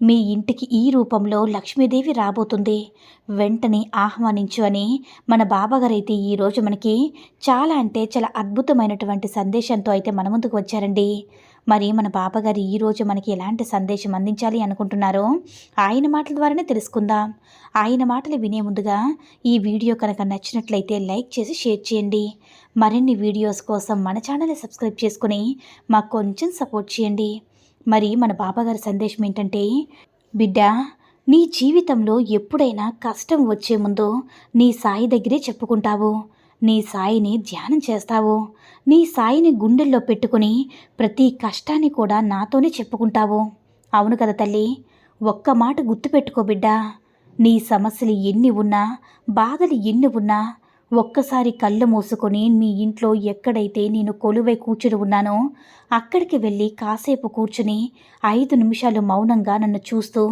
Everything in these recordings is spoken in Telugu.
మీ ఇంటికి ఈ రూపంలో లక్ష్మీదేవి రాబోతుంది. వెంటనే ఆహ్వానించు అని మన బాబాగారైతే ఈరోజు మనకి చాలా అంటే చాలా అద్భుతమైనటువంటి సందేశంతో అయితే మన ముందుకు వచ్చారండి. మరి మన బాబాగారు ఈరోజు మనకి ఎలాంటి సందేశం అందించాలి అనుకుంటున్నారో ఆయన మాటల ద్వారానే తెలుసుకుందాం. ఆయన మాటలు వినే ముందుగా ఈ వీడియో కనుక నచ్చినట్లయితే లైక్ చేసి షేర్ చేయండి. మరిన్ని వీడియోస్ కోసం మన ఛానల్ని సబ్స్క్రైబ్ చేసుకుని మాకు కొంచెం సపోర్ట్ చేయండి. మరి మన బాబాగారి సందేశం ఏంటంటే బిడ్డ నీ జీవితంలో ఎప్పుడైనా కష్టం వచ్చే ముందు నీ సాయి దగ్గరే చెప్పుకుంటావు. నీ సాయిని ధ్యానం చేస్తావు. నీ సాయిని గుండెల్లో పెట్టుకుని ప్రతి కష్టాన్ని కూడా నాతోనే చెప్పుకుంటావు. అవును కదా తల్లి. ఒక్క మాట గుర్తుపెట్టుకో బిడ్డ. నీ సమస్యలు ఎన్ని ఉన్నా బాధలు ఎన్ని ఉన్నా ఒక్కసారి కళ్ళు మూసుకొని మీ ఇంట్లో ఎక్కడైతే నేను కొలువై కూర్చుని ఉన్నానో అక్కడికి వెళ్ళి కాసేపు కూర్చుని ఐదు నిమిషాలు మౌనంగా నన్ను చూస్తూ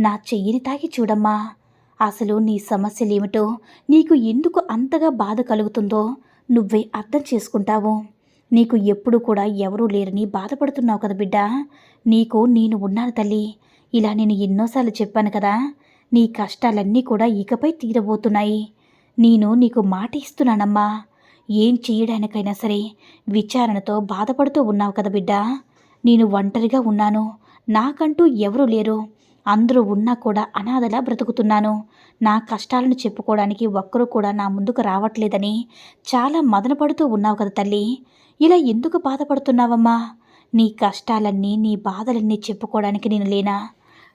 నా చెయ్యిని తాగి చూడమ్మా. అసలు నీ సమస్యలేమిటో నీకు ఎందుకు అంతగా బాధ కలుగుతుందో నువ్వే అర్థం చేసుకుంటావు. నీకు ఎప్పుడు కూడా ఎవరూ లేరని బాధపడుతున్నావు కదా బిడ్డ. నీకు నేను ఉన్నాను తల్లి. ఇలా నేను ఎన్నోసార్లు చెప్పాను కదా. నీ కష్టాలన్నీ కూడా ఇకపై తీరబోతున్నాయి. నేను నీకు మాట ఇస్తున్నానమ్మా. ఏం చేయడానికైనా సరే విచారణతో బాధపడుతూ ఉన్నావు కదా బిడ్డ. నేను ఒంటరిగా ఉన్నాను. నాకంటూ ఎవరూ లేరు. అందరూ ఉన్నా కూడా అనాథలా బ్రతుకుతున్నాను. నా కష్టాలను చెప్పుకోవడానికి ఒక్కరూ కూడా నా ముందుకు రావట్లేదని చాలా మదనపడుతూ ఉన్నావు కదా తల్లి. ఇలా ఎందుకు బాధపడుతున్నావమ్మా? నీ కష్టాలన్నీ నీ బాధలన్నీ చెప్పుకోవడానికి నేను లేనా?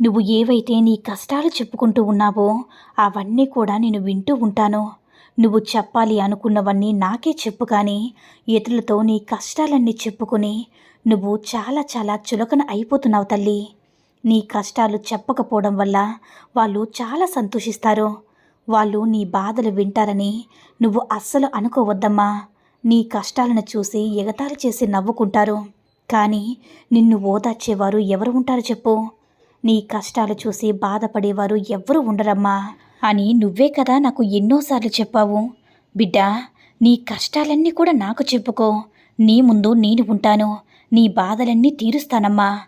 నువ్వు ఏవైతే నీ కష్టాలు చెప్పుకుంటూ ఉన్నావో అవన్నీ కూడా నేను వింటూ ఉంటాను. నువ్వు చెప్పాలి అనుకున్నవన్నీ నాకే చెప్పు కానీ ఇతరులతో నీ కష్టాలన్నీ చెప్పుకుని నువ్వు చాలా చాలా చులకన అయిపోతున్నావు తల్లి. నీ కష్టాలు చెప్పకపోవడం వల్ల వాళ్ళు చాలా సంతోషిస్తారు. వాళ్ళు నీ బాధలు వింటారని నువ్వు అస్సలు అనుకోవద్దమ్మా. నీ కష్టాలను చూసి ఎగతాళి చేసి నవ్వుకుంటారు. కానీ నిన్ను ఓదార్చేవారు ఎవరు ఉంటారు చెప్పు. నీ కష్టాలు చూసి బాధపడేవారు ఎవ్వరూ ఉండరమ్మా. అని నువ్వే కదా నాకు ఎన్నోసార్లు చెప్పావు. బిడ్డ నీ కష్టాలన్నీ కూడా నాకు చెప్పుకో. నీ ముందు నేను ఉంటాను. నీ బాధలన్నీ తీరుస్తానమ్మా.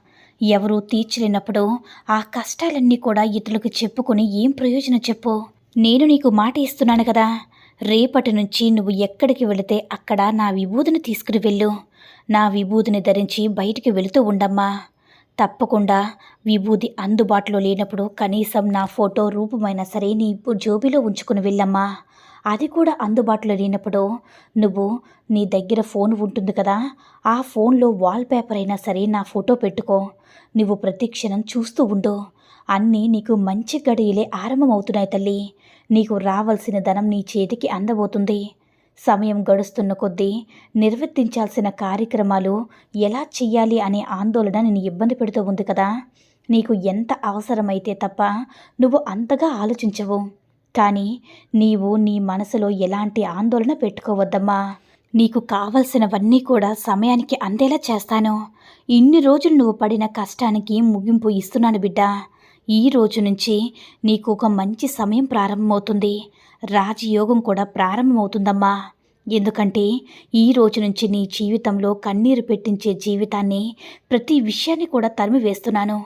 ఎవరూ తీర్చలేనప్పుడు ఆ కష్టాలన్నీ కూడా ఇతరులకు చెప్పుకొని ఏం ప్రయోజనం చెప్పు. నేను నీకు మాట ఇస్తున్నాను కదా. రేపటి నుంచి నువ్వు ఎక్కడికి వెళితే అక్కడ నా విభూతిని తీసుకుని వెళ్ళు. నా విభూతిని ధరించి బయటికి వెళుతూ ఉండమ్మా. తప్పకుండా విభూది అందుబాటులో లేనప్పుడు కనీసం నా ఫోటో రూపమైనా సరే నీ జోబిలో ఉంచుకుని వెళ్ళమ్మా. అది కూడా అందుబాటులో లేనప్పుడు నువ్వు నీ దగ్గర ఫోన్ ఉంటుంది కదా ఆ ఫోన్లో వాల్పేపర్ అయినా సరే నా ఫోటో పెట్టుకో. నువ్వు ప్రతిక్షణం చూస్తూ ఉండు. అన్నీ నీకు మంచి గడియలే ఆరంభమవుతున్నాయి తల్లి. నీకు రావాల్సిన ధనం నీ చేతికి అందబోతుంది. సమయం గడుస్తున్న కొద్దీ నిర్వర్తించాల్సిన కార్యక్రమాలు ఎలా చెయ్యాలి అనే ఆందోళన నేను ఇబ్బంది పెడుతూ ఉంది కదా. నీకు ఎంత అవసరమైతే తప్ప నువ్వు అంతగా ఆలోచించవు. కానీ నీవు నీ మనసులో ఎలాంటి ఆందోళన పెట్టుకోవద్దమ్మా. నీకు కావలసినవన్నీ కూడా సమయానికి అందేలా చేస్తాను. ఇన్ని రోజులు నువ్వు పడిన కష్టానికి ముగింపు ఇస్తున్నాను బిడ్డ. ఈ రోజు నుంచి నీకు ఒక మంచి సమయం ప్రారంభమవుతుంది. రాజయోగం కూడా ప్రారంభమవుతుందమ్మా. ఎందుకంటే ఈ రోజు నుంచి నీ జీవితంలో కన్నీరు పెట్టించే జీవితాన్ని ప్రతి విషయాన్ని కూడా తరిమి వేస్తున్నాను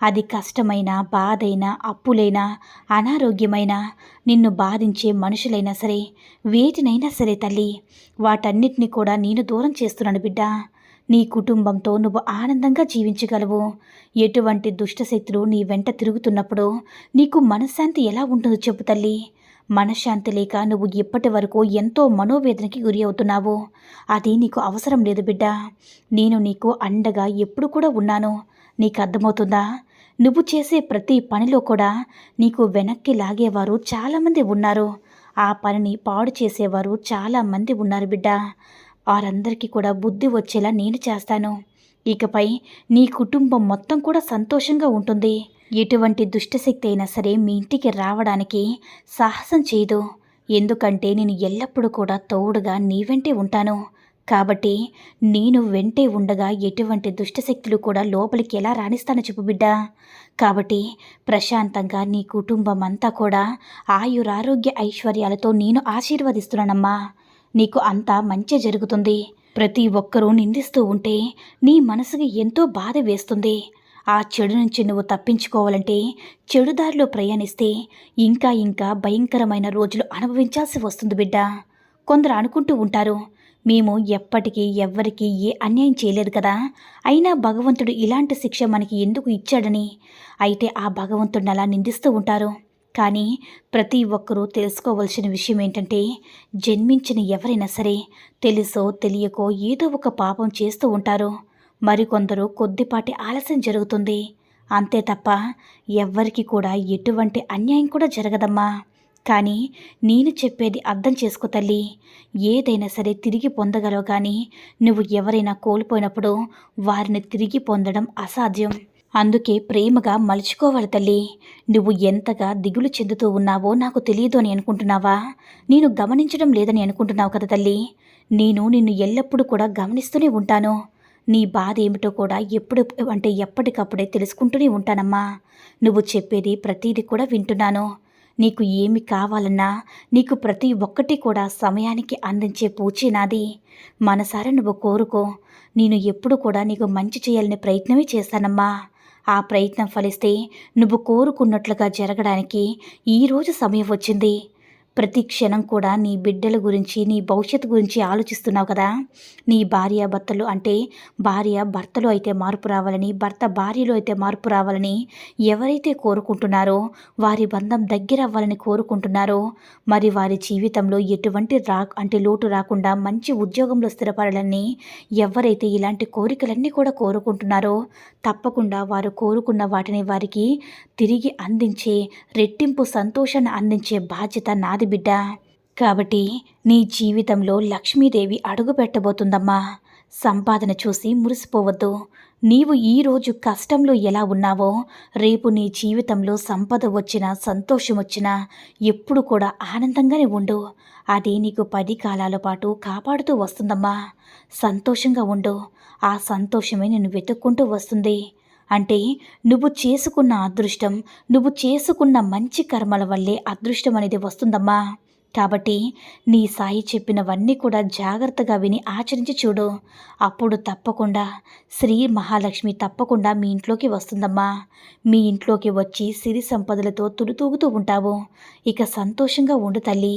అది కష్టమైన బాధైనా అప్పులైనా అనారోగ్యమైన నిన్ను బాధించే మనుషులైనా సరే వేటినైనా సరే తల్లి వాటన్నిటిని కూడా నేను దూరం చేస్తున్నాను బిడ్డ. నీ కుటుంబంతో నువ్వు ఆనందంగా జీవించగలవు. ఎటువంటి దుష్టశక్తులు నీ వెంట తిరుగుతున్నప్పుడు నీకు మనశ్శాంతి ఎలా ఉంటుందో చెప్పు తల్లి. మనశ్శాంతి లేక నువ్వు ఇప్పటి వరకు ఎంతో మనోవేదనకి గురి అవుతున్నావు. అది నీకు అవసరం లేదు బిడ్డ. నేను నీకు అండగా ఎప్పుడు కూడా ఉన్నాను. నీకు అర్థమవుతుందా? నువ్వు చేసే ప్రతి పనిలో కూడా నీకు వెనక్కి లాగేవారు చాలామంది ఉన్నారు. ఆ పనిని పాడు చేసేవారు చాలామంది ఉన్నారు బిడ్డ. వారందరికీ కూడా బుద్ధి వచ్చేలా నేను చేస్తాను. ఇకపై నీ కుటుంబం మొత్తం కూడా సంతోషంగా ఉంటుంది. ఎటువంటి దుష్టశక్తి అయినా సరే మీ ఇంటికి రావడానికి సాహసం చేయదు. ఎందుకంటే నేను ఎల్లప్పుడూ కూడా తోడుగా నీ వెంటే ఉంటాను. కాబట్టి నేను వెంటే ఉండగా ఎటువంటి దుష్టశక్తులు కూడా లోపలికి ఎలా రాణిస్తానో చెప్పు బిడ్డ. కాబట్టి ప్రశాంతంగా నీ కుటుంబం అంతా కూడా ఆయురారోగ్య ఐశ్వర్యాలతో నేను ఆశీర్వదిస్తున్నానమ్మా. నీకు అంతా మంచి జరుగుతుంది. ప్రతి ఒక్కరూ నిందిస్తూ ఉంటే నీ మనసుకి ఎంతో బాధ వేస్తుంది. ఆ చెడు నుంచి నువ్వు తప్పించుకోవాలంటే చెడు దారిలో ప్రయాణిస్తే ఇంకా ఇంకా భయంకరమైన రోజులు అనుభవించాల్సి వస్తుంది బిడ్డ. కొందరు అనుకుంటూ ఉంటారు మేము ఎప్పటికీ ఎవ్వరికీ ఏ అన్యాయం చేయలేదు కదా. అయినా భగవంతుడు ఇలాంటి శిక్ష మనకి ఎందుకు ఇచ్చాడని? అయితే ఆ భగవంతుడిని అలా నిందిస్తూ ఉంటారు. కానీ ప్రతి ఒక్కరూ తెలుసుకోవలసిన విషయం ఏంటంటే జన్మించిన ఎవరైనా సరే తెలుసో తెలియకో ఏదో ఒక పాపం చేస్తూ ఉంటారు. మరికొందరు కొద్దిపాటి ఆలస్యం జరుగుతుంది. అంతే తప్ప ఎవ్వరికి కూడా ఎటువంటి అన్యాయం కూడా జరగదమ్మా. కానీ నేను చెప్పేది అర్థం చేసుకో తల్లి. ఏదైనా సరే తిరిగి పొందగలవు కానీ నువ్వు ఎవరైనా కోల్పోయినప్పుడు వారిని తిరిగి పొందడం అసాధ్యం. అందుకే ప్రేమగా మలుచుకోవాలి తల్లి. నువ్వు ఎంతగా దిగులు చెందుతూ ఉన్నావో నాకు తెలియదు అని అనుకుంటున్నావా? నేను గమనించడం లేదని అనుకుంటున్నావు కదా తల్లి. నేను నిన్ను ఎల్లప్పుడూ కూడా గమనిస్తూనే ఉంటాను. నీ బాధ ఏమిటో కూడా ఎప్పుడు అంటే ఎప్పటికప్పుడే తెలుసుకుంటూనే ఉంటానమ్మా. నువ్వు చెప్పేది ప్రతీది కూడా వింటున్నాను. నీకు ఏమి కావాలన్నా నీకు ప్రతి ఒక్కటి కూడా సమయానికి అందించే పూచి నాది. మనసారా నువ్వు కోరుకో. నేను ఎప్పుడు కూడా నీకు మంచి చేయాలనే ప్రయత్నమే చేస్తానమ్మా. ఆ ప్రయత్నం ఫలిస్తే నువ్వు కోరుకున్నట్లుగా జరగడానికి ఈరోజు సమయం వచ్చింది. ప్రతి క్షణం కూడా నీ బిడ్డల గురించి నీ భవిష్యత్తు గురించి ఆలోచిస్తున్నావు కదా? నీ భార్య భర్తలు అంటే భార్య భర్తలో అయితే మార్పు రావాలని భర్త భార్యలో అయితే మార్పు రావాలని ఎవరైతే కోరుకుంటున్నారో వారి బంధం దగ్గర అవ్వాలని కోరుకుంటున్నారో మరి వారి జీవితంలో ఎటువంటి రా అంటే లోటు రాకుండా మంచి ఉద్యోగంలో స్థిరపడాలని ఎవరైతే ఇలాంటి కోరికలన్నీ కూడా కోరుకుంటున్నారో తప్పకుండా వారు కోరుకున్న వాటిని వారికి తిరిగి అందించే రెట్టింపు సంతోషాన్ని అందించే బాధ్యత నాది బిడ్డ. కాబట్టి నీ జీవితంలో లక్ష్మీదేవి అడుగు పెట్టబోతుందమ్మా సంపాదన చూసి మురిసిపోవద్దు. నీవు ఈరోజు కష్టంలో ఎలా ఉన్నావో రేపు నీ జీవితంలో సంపద వచ్చినా సంతోషం వచ్చినా ఎప్పుడు కూడా ఆనందంగానే ఉండు. అది నీకు పది కాలాల పాటు కాపాడుతూ వస్తుందమ్మా. సంతోషంగా ఉండు. ఆ సంతోషమే నేను వెతుక్కుంటూ వస్తుంది. అంటే నువ్వు చేసుకున్న అదృష్టం నువ్వు చేసుకున్న మంచి కర్మల వల్లే అదృష్టం అనేది వస్తుందమ్మా. కాబట్టి నీ సాయి చెప్పినవన్నీ కూడా జాగ్రత్తగా విని ఆచరించి చూడు. అప్పుడు తప్పకుండా శ్రీ మహాలక్ష్మి తప్పకుండా మీ ఇంట్లోకి వస్తుందమ్మా. మీ ఇంట్లోకి వచ్చి సిరి సంపదలతో తులుతూగుతూ ఉంటావు. ఇక సంతోషంగా ఉండు తల్లి.